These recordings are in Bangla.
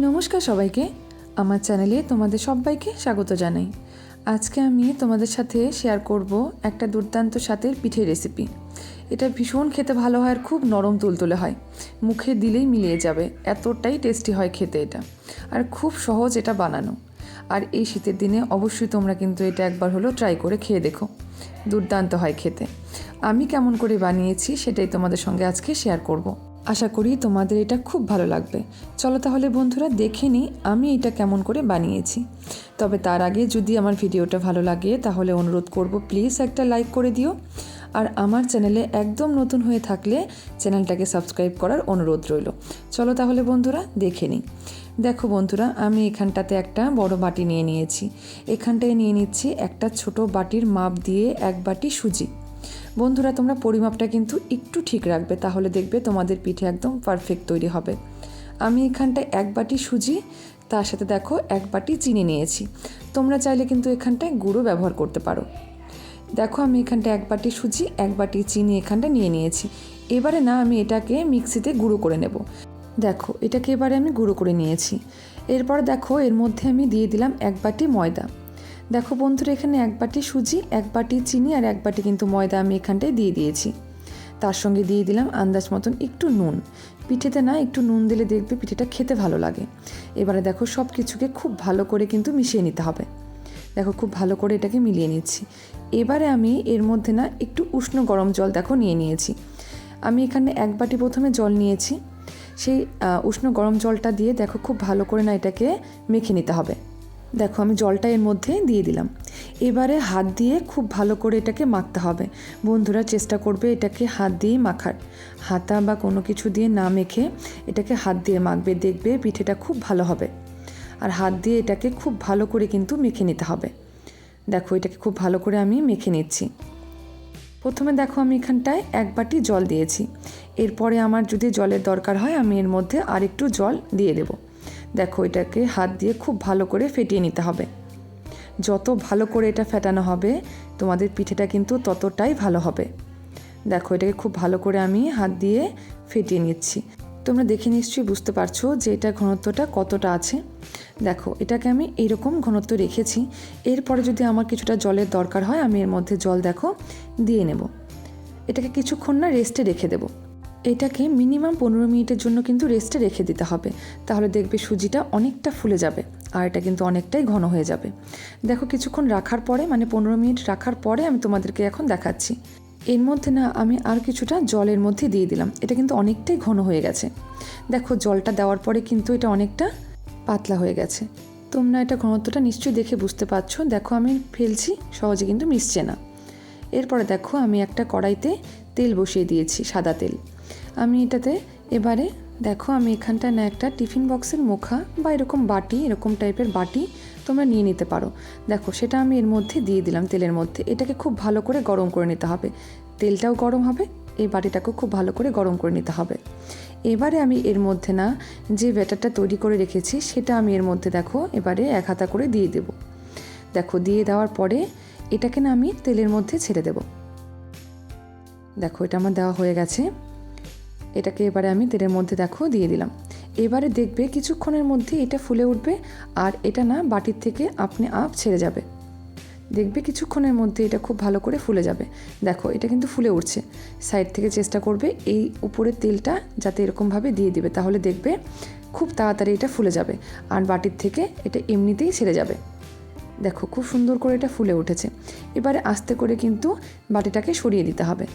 নমস্কার সবাইকে। আমার চ্যানেলে তোমাদের সবাইকে স্বাগত জানাই। আজকে আমি তোমাদের সাথে শেয়ার করব একটা দুর্দান্ত স্বাদের পিঠের রেসিপি এটা ভীষণ খেতে ভালো হয় আর খুব নরম তুলতুলে হয়। মুখে দিলেই মিলিয়ে যাবে। এতটাই টেস্টি হয় খেতে এটা। আর খুব সহজ এটা বানানো। আর এই শীতের দিনে অবশ্যই তোমরা কিন্তু এটা একবার হলো ট্রাই করে খেয়ে দেখো। দুর্দান্ত হয় খেতে। আমি কেমন করে বানিয়েছি সেটাই তোমাদের সঙ্গে আজকে শেয়ার করব। আশা করি তোমাদের এটা খুব ভালো লাগবে। চলো তাহলে বন্ধুরা দেখে নিই আমি এটা কেমন করে বানিয়েছি। তবে তার আগে যদি আমার ভিডিওটা ভালো লাগে তাহলে অনুরোধ করব প্লিজ একটা লাইক করে দিও। আর আমার চ্যানেলে একদম নতুন হয়ে থাকলে চ্যানেলটাকে সাবস্ক্রাইব করার অনুরোধ রইল। চলো তাহলে বন্ধুরা দেখে নিই। দেখো বন্ধুরা, আমি এখানটাতে একটা বড় বাটি নিয়ে নিয়েছি। এখানটায় নিয়ে নিচ্ছি একটা ছোট বাটির মাপ দিয়ে এক বাটি সুজি। বন্ধুরা, তোমরা পরিমাপটা কিন্তু একটু ঠিক রাখবে, তাহলে দেখবে তোমাদের পিঠে একদম পারফেক্ট তৈরি হবে। আমি এখানটায় এক বাটি সুজি, তার সাথে দেখো এক বাটি চিনি নিয়েছি। তোমরা চাইলে কিন্তু এখানটায় গুঁড়ো ব্যবহার করতে পারো। দেখো, আমি এখানটা এক বাটি সুজি, এক বাটি চিনি এখানটা নিয়ে নিয়েছি। এবারে না, আমি এটাকে মিক্সিতে গুঁড়ো করে নেব। দেখো, এটাকে এবারে আমি গুঁড়ো করে নিয়েছি। এরপর দেখো, এর মধ্যে আমি দিয়ে দিলাম এক বাটি ময়দা। দেখো বন্ধুরা, এখানে এক বাটি সুজি, এক বাটি চিনি আর এক বাটি কিন্তু ময়দা আমি এখানটায় দিয়ে দিয়েছি। তার সঙ্গে দিয়ে দিলাম আন্দাজ মতন একটু নুন। পিঠেতে না একটু নুন দিলে দেখবে পিঠেটা খেতে ভালো লাগে। এবারে দেখো সব কিছুকে খুব ভালো করে কিন্তু মিশিয়ে নিতে হবে। দেখো খুব ভালো করে এটাকে মিলিয়ে নিচ্ছি। এবারে আমি এর মধ্যে না একটু উষ্ণ গরম জল দেখো নিয়ে নিয়েছি। আমি এখানে এক বাটি প্রথমে জল নিয়েছি। সেই উষ্ণ গরম জলটা দিয়ে দেখো খুব ভালো করে না এটাকে মেখে নিতে হবে। দেখো, আমি জলটা এর মধ্যে দিয়ে দিলাম। এবারে হাত দিয়ে খুব ভালো করে এটাকে মাখতে হবে। বন্ধুরা চেষ্টা করবে এটাকে হাত দিয়ে মাখার। হাতা বা কোনো কিছু দিয়ে না মেখে এটাকে হাত দিয়ে মাখবে, দেখবে পিঠেটা খুব ভালো হবে। আর হাত দিয়ে এটাকে খুব ভালো করে কিন্তু মেখে নিতে হবে। দেখো, এটাকে খুব ভালো করে আমি মেখে নিচ্ছি। প্রথমে দেখো, আমি এখানটায় এক বাটি জল দিয়েছি। এরপরে আমার যদি জলের দরকার হয়, আমি এর মধ্যে আর একটু জল দিয়ে দেব। দেখো এটাকে হাত দিয়ে খুব ভালো করে ফেটিয়ে নিতে হবে। যত ভালো করে এটা ফেটানো হবে, তোমাদের পিঠেটা কিন্তু ততটাই ভালো হবে। দেখো এটাকে খুব ভালো করে আমি হাত দিয়ে ফেটিয়ে নিচ্ছি। তোমরা দেখে নিশ্চয়ই বুঝতে পারছ যে এটা ঘনত্বটা কতটা আছে। দেখো এটাকে আমি এইরকম ঘনত্ব রেখেছি। এরপরে যদি আমার কিছুটা জলের দরকার হয়, আমি এর মধ্যে জল, দেখো, দিয়ে নেব। এটাকে কিছুক্ষণ না রেস্টে রেখে দেবো। এটাকে মিনিমাম পনেরো মিনিটের জন্য কিন্তু রেস্টে রেখে দিতে হবে। তাহলে দেখবে সুজিটা অনেকটা ফুলে যাবে আর এটা কিন্তু অনেকটাই ঘন হয়ে যাবে। দেখো কিছুক্ষণ রাখার পরে মানে পনেরো মিনিট রাখার পরে আমি তোমাদেরকে এখন দেখাচ্ছি। এর মধ্যে না আমি আর কিছুটা জলের মধ্যে দিয়ে দিলাম। এটা কিন্তু অনেকটাই ঘন হয়ে গেছে। দেখো জলটা দেওয়ার পরে কিন্তু এটা অনেকটা পাতলা হয়ে গেছে। তোমরা এটা ঘনত্বটা নিশ্চয়ই দেখে বুঝতে পারছ। দেখো আমি ফেলছি, সহজে কিন্তু মিশছে না। এরপরে দেখো আমি একটা কড়াইতে তেল বসিয়ে দিয়েছি, সাদা তেল। আমি এটাতে এবারে দেখো, আমি এখানটা না একটা টিফিন বক্সের মুখা বা এরকম বাটি, এরকম টাইপের বাটি তোমরা নিয়ে নিতে পারো। দেখো, সেটা আমি এর মধ্যে দিয়ে দিলাম তেলের মধ্যে। এটাকে খুব ভালো করে গরম করে নিতে হবে। তেলটাও গরম হবে, এই বাটিটাকেও খুব ভালো করে গরম করে নিতে হবে। এবারে আমি এর মধ্যে না, যে ব্যাটারটা তৈরি করে রেখেছি, সেটা আমি এর মধ্যে দেখো, এবারে এক হাতা করে দিয়ে দেব। দেখো, দিয়ে দেওয়ার পরে এটাকে না আমি তেলের মধ্যে ছেড়ে দেব। দেখো, এটা আমার দেওয়া হয়ে গেছে। এটাকে এবারে আমি তেলের মধ্যে দেখো দিয়ে দিলাম। এবারে দেখবে কিছুক্ষণের মধ্যে এটা ফুলে উঠবে আর এটা না বাটির থেকে আপনি আপ ছেড়ে যাবে। দেখবে কিছুক্ষণের মধ্যে এটা খুব ভালো করে ফুলে যাবে। দেখো, এটা কিন্তু ফুলে উঠছে। সাইড থেকে চেষ্টা করবে এই উপরের তেলটা যাতে এরকমভাবে দিয়ে দিবে। তাহলে দেখবে খুব তাড়াতাড়ি এটা ফুলে যাবে আর বাটির থেকে এটা এমনিতেই ছেড়ে যাবে। দেখো, খুব সুন্দর করে এটা ফুলে উঠেছে। এবারে আস্তে করে কিন্তু বাটিটাকে সরিয়ে দিতে হবে।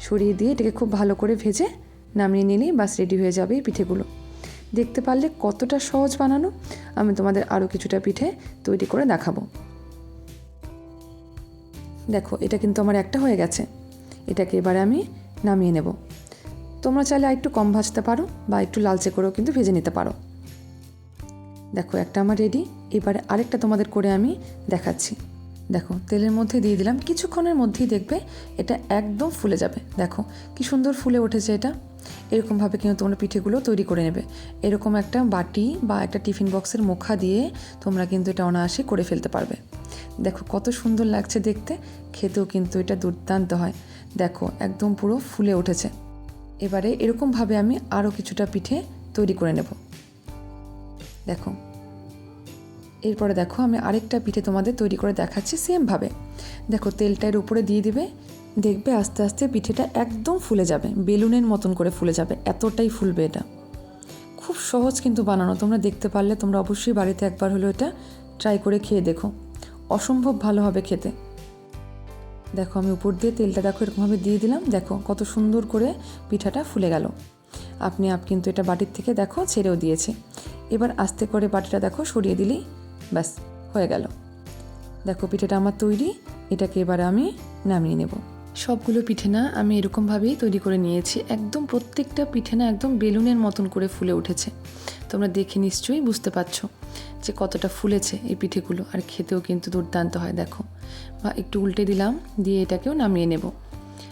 সরিয়ে দিয়ে এটাকে খুব ভালো করে ভেজে নামিয়ে নিলেই বাস রেডি হয়ে যাবে এই পিঠেগুলো। দেখতে পারলে কতটা সহজ বানানো। আমি তোমাদের আরও কিছুটা পিঠে তৈরি করে দেখাবো। দেখো, এটা কিন্তু আমার একটা হয়ে গেছে। এটাকে এবারে আমি নামিয়ে নেব। তোমরা চাইলে একটু কম ভাজতে পারো বা একটু লালচে করেও কিন্তু ভেজে নিতে পারো। দেখো, একটা আমার রেডি এবারে আরেকটা তোমাদের করে আমি দেখাচ্ছি। দেখো, তেলের মধ্যে দিয়ে দিলাম। কিছুক্ষণের মধ্যেই দেখবে এটা একদম ফুলে যাবে। দেখো, কি সুন্দর ফুলে উঠেছে এটা। এরকমভাবে কিন্তু তোমরা পিঠেগুলো তৈরি করে নেবে। এরকম একটা বাটি বা একটা টিফিন বক্সের মুখা দিয়ে তোমরা কিন্তু এটা অনায়াসে করে ফেলতে পারবে। দেখো, কত সুন্দর লাগছে দেখতে। খেতেও কিন্তু এটা দুর্দান্ত হয়। দেখো, একদম পুরো ফুলে উঠেছে। এবারে এরকমভাবে আমি আরও কিছুটা পিঠে তৈরি করে নেব। দেখো এরপরে দেখো আমি আরেকটা পিঠে তোমাদের তৈরি করে দেখাচ্ছি সেমভাবে। দেখো তেলটা এর উপরে দিয়ে দিবে, দেখবে আস্তে আস্তে পিঠেটা একদম ফুলে যাবে, বেলুনের মতন করে ফুলে যাবে, এতটাই ফুলবে এটা। খুব সহজ কিন্তু বানানো, তোমরা দেখতে পারলে, তোমরা অবশ্যই বাড়িতে একবার হলো এটা ট্রাই করে খেয়ে দেখো। অসম্ভব ভালো হবে খেতে। দেখো আমি উপর দিয়ে তেলটা দেখো এরকমভাবে দিয়ে দিলাম, দেখো কত সুন্দর করে পিঠাটা ফুলে গেল। আপনি আপ কিন্তু এটা বাটির থেকে দেখো ছেড়েও দিয়েছে। এবার আস্তে করে বাটিটা দেখো সরিয়ে দিলেই ব্যাস, হয়ে গেল। দেখো পিঠেটা আমার তৈরি, এটাকে এবারে আমি নামিয়ে নেব। সবগুলো পিঠে না আমি এরকমভাবেই তৈরি করে নিয়েছি। একদম প্রত্যেকটা পিঠে না একদম বেলুনের মতন করে ফুলে উঠেছে। তোমরা দেখে নিশ্চয়ই বুঝতে পারছ যে কতটা ফুলেছে এই পিঠেগুলো, আর খেতেও কিন্তু দুর্দান্ত হয়, দেখো। বা একটু উল্টে দিলাম, দিয়ে এটাকেও নামিয়ে নেব।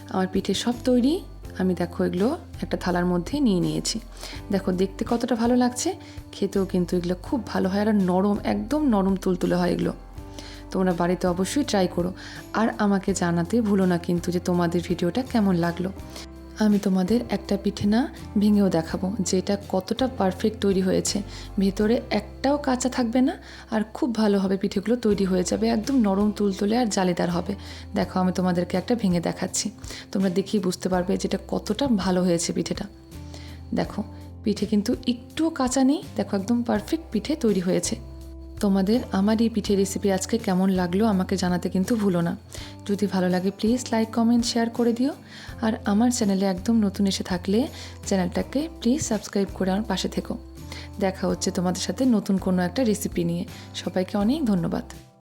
আমার পিঠে সব তৈরি আমি দেখো এগুলো একটা থালার মধ্যে নিয়ে নিয়েছি। দেখো দেখতে কতটা ভালো লাগছে, খেতেও কিন্তু এগুলো খুব ভালো হয় আর নরম, একদম নরম তুলতুলে হয় এগুলো। তোমরা বাড়িতে অবশ্যই ট্রাই করো। আর আমাকে জানাতে ভুলো না কিন্তু যে তোমাদের ভিডিওটা কেমন লাগল। আমি তোমাদের একটা পিঠে না ভেঙেও দেখাবো যে এটা কতটা পারফেক্ট তৈরি হয়েছে। ভেতরে একটাও কাঁচা থাকবে না, আর খুব ভালো হবে পিঠেগুলো তৈরি হয়ে যাবে, একদম নরম তুলতুলে আর জালিদার হবে। দেখো, আমি তোমাদেরকে একটা ভেঙে দেখাচ্ছি। তোমরা দেখেই বুঝতে পারবে যেটা কতটা ভালো হয়েছে পিঠেটা। দেখো, পিঠে কিন্তু একটুও কাঁচা নেই, দেখো, একদম পারফেক্ট পিঠে তৈরি হয়েছে। তোমাদের আমার এই পিঠে রেসিপি আজকে কেমন লাগল আমাকে জানাতে কিন্তু ভুলো না। যদি ভালো লাগে প্লিজ লাইক কমেন্ট শেয়ার করে দিও। আর আমার চ্যানেলে একদম নতুন এসে থাকলে চ্যানেলটাকে প্লিজ সাবস্ক্রাইব করে আমার পাশে থেকো। দেখা হচ্ছে তোমাদের সাথে নতুন কোনো একটা রেসিপি নিয়ে। সবাইকে অনেক ধন্যবাদ।